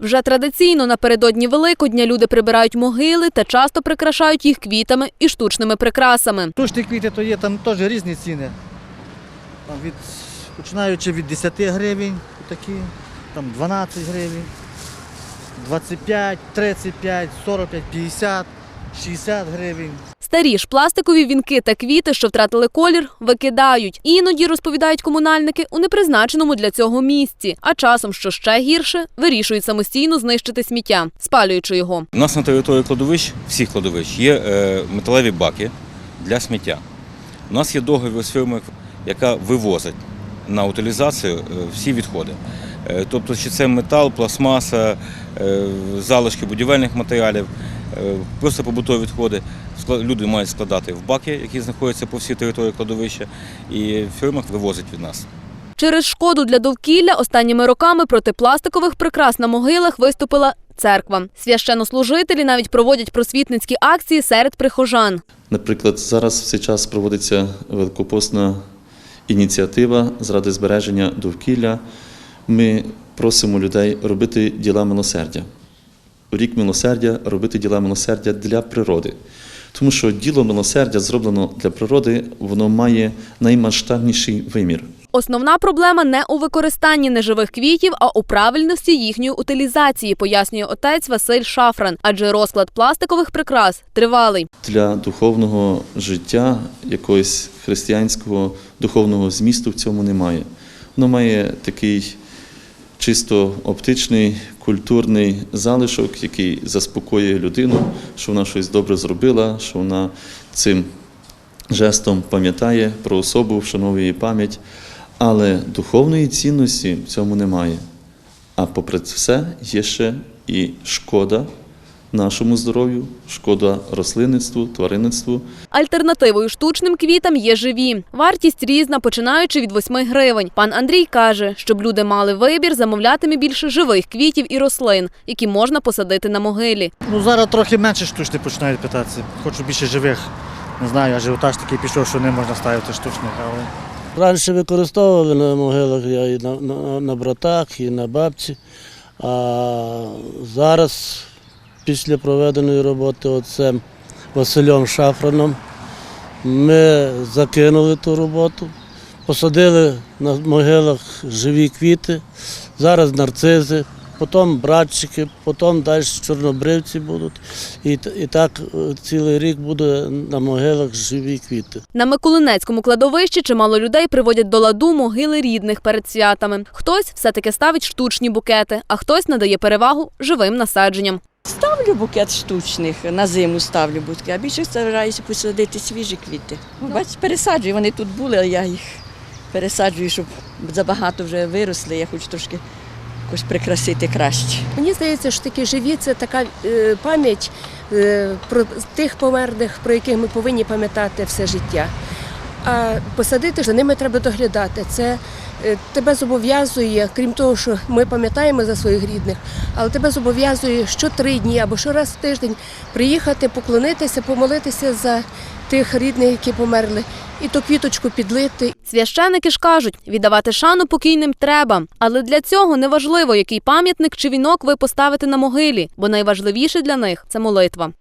Вже традиційно напередодні Великодня люди прибирають могили та часто прикрашають їх квітами і штучними прикрасами. Штучні квіти то є там теж різні ціни. Там від, починаючи від 10 гривень, такі, там 12 гривень, 25, 35, 45, 50, 60 гривень. Старі ж пластикові вінки та квіти, що втратили колір, викидають. Іноді розповідають комунальники у непризначеному для цього місці. А часом, що ще гірше, вирішують самостійно знищити сміття, спалюючи його. У нас на території кладовищ, всіх кладовищ, є е, металеві баки для сміття. У нас є договір з фірмою, яка вивозить на утилізацію е, всі відходи. Е, Тобто, чи це метал, пластмаса, залишки будівельних матеріалів, просто побутові відходи. Люди мають складати в баки, які знаходяться по всій території кладовища, і фірма вивозить від нас. Через шкоду для довкілля останніми роками проти пластикових прикрас на могилах виступила церква. Священнослужителі навіть проводять просвітницькі акції серед прихожан. Наприклад, зараз в цей час проводиться великопосна ініціатива заради збереження довкілля. Ми просимо людей робити діла милосердя. Рік милосердя робити діла милосердя для природи. Тому що діло милосердя зроблено для природи, воно має наймасштабніший вимір. Основна проблема не у використанні неживих квітів, а у правильності їхньої утилізації, пояснює отець Василь Шафран. Адже розклад пластикових прикрас тривалий. Для духовного життя якогось християнського духовного змісту в цьому немає. Воно має такий чисто оптичний, культурний залишок, який заспокоює людину, що вона щось добре зробила, що вона цим жестом пам'ятає про особу, вшановує її пам'ять. Але духовної цінності в цьому немає. А попри це все є ще і шкода нашому здоров'ю, шкода рослинництву, тваринництву. Альтернативою штучним квітам є живі. Вартість різна, починаючи від 8 гривень. Пан Андрій каже, щоб люди мали вибір, замовлятиме більше живих квітів і рослин, які можна посадити на могилі. Ну зараз трохи менше штучних починають питатися. Хочу більше живих. Не знаю, ажіотаж такий пішов, що не можна ставити штучних, але. Раніше використовували на могилах я і на, на, на братах, і на бабці. А зараз, після проведеної роботи отцем Василем Шафраном, ми закинули ту роботу, посадили на могилах живі квіти, зараз нарцизи, потім братчики, потім далі чорнобривці будуть. І, і так е, цілий рік буде на могилах живі квіти. На Миколинецькому кладовищі чимало людей приводять до ладу могили рідних перед святами. Хтось все-таки ставить штучні букети, а хтось надає перевагу живим насадженням. Ставлю букет штучних, на зиму ставлю букет, а більше стараюся посадити свіжі квіти. Ну, бачите, пересаджую, вони тут були, а я їх пересаджую, щоб забагато вже виросли, я хочу трошки якось прикрасити краще. Мені здається, що такі живі це така е, пам'ять е, про тих померлих, про яких ми повинні пам'ятати все життя. А посадити за ними треба доглядати. Це е, тебе зобов'язує, крім того, що ми пам'ятаємо за своїх рідних, але тебе зобов'язує що три дні або що раз в тиждень приїхати, поклонитися, помолитися за тих рідних, які померли, і ту квіточку підлити, Священики ж кажуть, віддавати шану покійним треба, але для цього не важливо, який пам'ятник чи вінок ви поставите на могилі, бо найважливіше для них це молитва.